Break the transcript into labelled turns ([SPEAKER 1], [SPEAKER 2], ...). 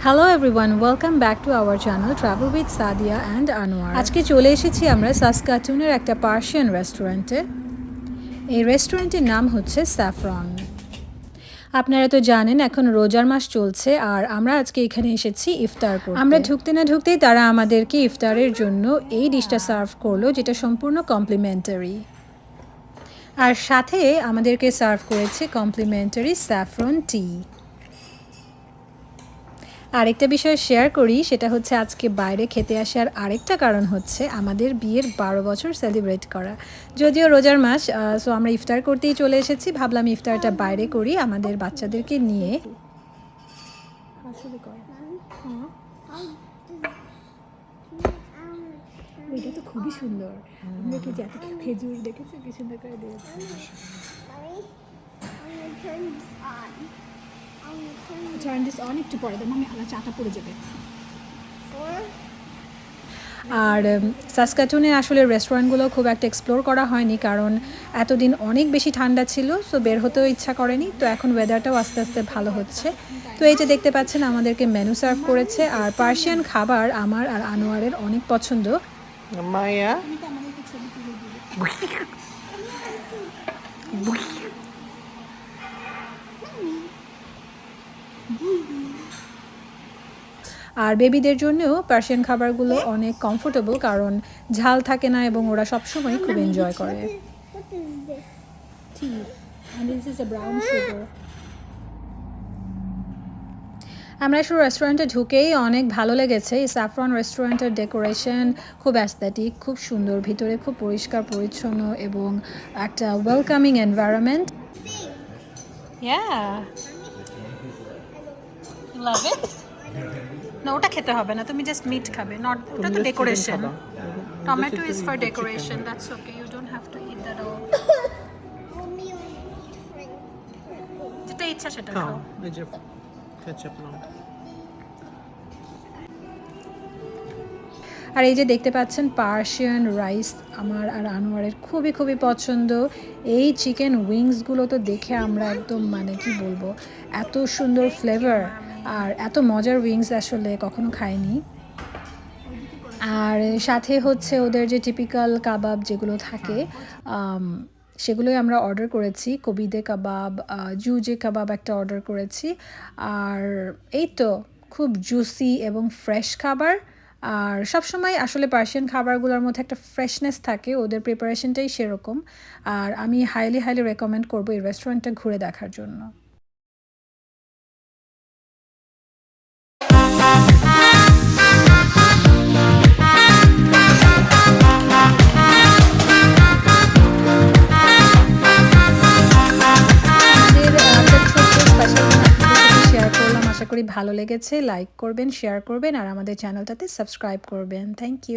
[SPEAKER 1] Hello everyone welcome back to our channel travel with Sadia and Anwar আজকে চলে এসেছি আমরা সাসকাটুনের একটা পার্সিয়ান রেস্টুরেন্টে এই রেস্টুরেন্টের নাম হচ্ছে স্যাফরন আপনারা তো জানেন এখন রোজার মাস চলছে আর আমরা আজকে এখানে এসেছি ইফতার করতে। আমরা ঢুকতে না ঢুকতেই তারা আমাদেরকে ইফতারের জন্য এই ডিশটা সার্ভ করল যেটা সম্পূর্ণ কমপ্লিমেন্টারি আর সাথে আমাদেরকে সার্ভ করেছে কমপ্লিমেন্টারি স্যাফরন টি আরেকটা বিষয় শেয়ার করি, সেটা হচ্ছে আজকে বাইরে খেতে আসার আরেকটা কারণ হচ্ছে আমাদের বিয়ের বারো বছর সেলিব্রেট করা। যদিও রোজার মাস সো আমরা ইফতার করতেই চলে এসেছি। ভাবলাম ইফতারটা বাইরে করি আমাদের বাচ্চাদেরকে নিয়ে। এটা তো খুবই সুন্দর। এত খেজুর দেখেছ? কি সুন্দর করে দিয়েছে। টার্ন দিস অন একটু পরে দেবো আমি আবার চাটা পড়ে যাবে। আর সাসকাটুনে আসলে রেস্টুরেন্টগুলো খুব একটা এক্সপ্লোর করা হয়নি কারণ এতদিন অনেক বেশি ঠান্ডা ছিল সো বের হতেও ইচ্ছা করেনি তো এখন ওয়েদারটাও আস্তে আস্তে ভালো হচ্ছে। তো এই যে দেখতে পাচ্ছেন আমাদেরকে মেনু সার্ভ করেছে আর পার্সিয়ান খাবার আমার আর আনোয়ারের অনেক পছন্দ।
[SPEAKER 2] Maya.
[SPEAKER 1] আর বেবিদের জন্যও পার্সিয়ান খাবারগুলো অনেক কমফোর্টেবল কারণ ঝাল থাকে না এবং ওরা সবসময় খুব এনজয় করে। আমরা শুধু রেস্টুরেন্টে ঢুকেই অনেক ভালো লেগেছে। এই স্যাফরন রেস্টুরেন্টের ডেকোরেশন খুব অ্যাস্থেটিক খুব সুন্দর ভিতরে খুব পরিষ্কার পরিচ্ছন্ন এবং একটা ওয়েলকামিং এনভায়রনমেন্ট Yeah. It? না ওটা খেতে হবে না তুমি জাস্ট মিট খাবে নট ওটা তো
[SPEAKER 2] just
[SPEAKER 1] decoration. Tomato is for. Decoration that's okay you don't have to eat that all. যেটা ইচ্ছা সেটা
[SPEAKER 2] খাও এই যে নাও
[SPEAKER 1] আর এই যে দেখতে পাচ্ছেন পার্সিয়ান রাইস আমার আর আনোয়ারের খুবই খুবই পছন্দ এই চিকেন উইংসগুলো তো দেখে আমরা একদম মানে কি বলব এত সুন্দর ফ্লেভার আর এত মজার উইংস আসলে কখনো খাইনি। আর সাথে হচ্ছে ওদের যে টিপিক্যাল কাবাব যেগুলো থাকে সেগুলোই আমরা অর্ডার করেছি। কবিদে কাবাব জুজে কাবাব একটা অর্ডার করেছি। আর এই তো, খুব জুসি এবং ফ্রেশ খাবার। আর সবসময় আসলে পার্সিয়ান খাবারগুলোর মধ্যে একটা ফ্রেশনেস থাকে, ওদের প্রিপারেশনটাই সেরকম। আর আমি হাইলি হাইলি রেকমেন্ড করব এই রেস্টুরেন্টটা ঘুরে দেখার জন্য। করি ভালো লেগেছে। লাইক করবেন শেয়ার করবেন আর আমাদের চ্যানেলটাতে সাবস্ক্রাইব করবেন। Thank you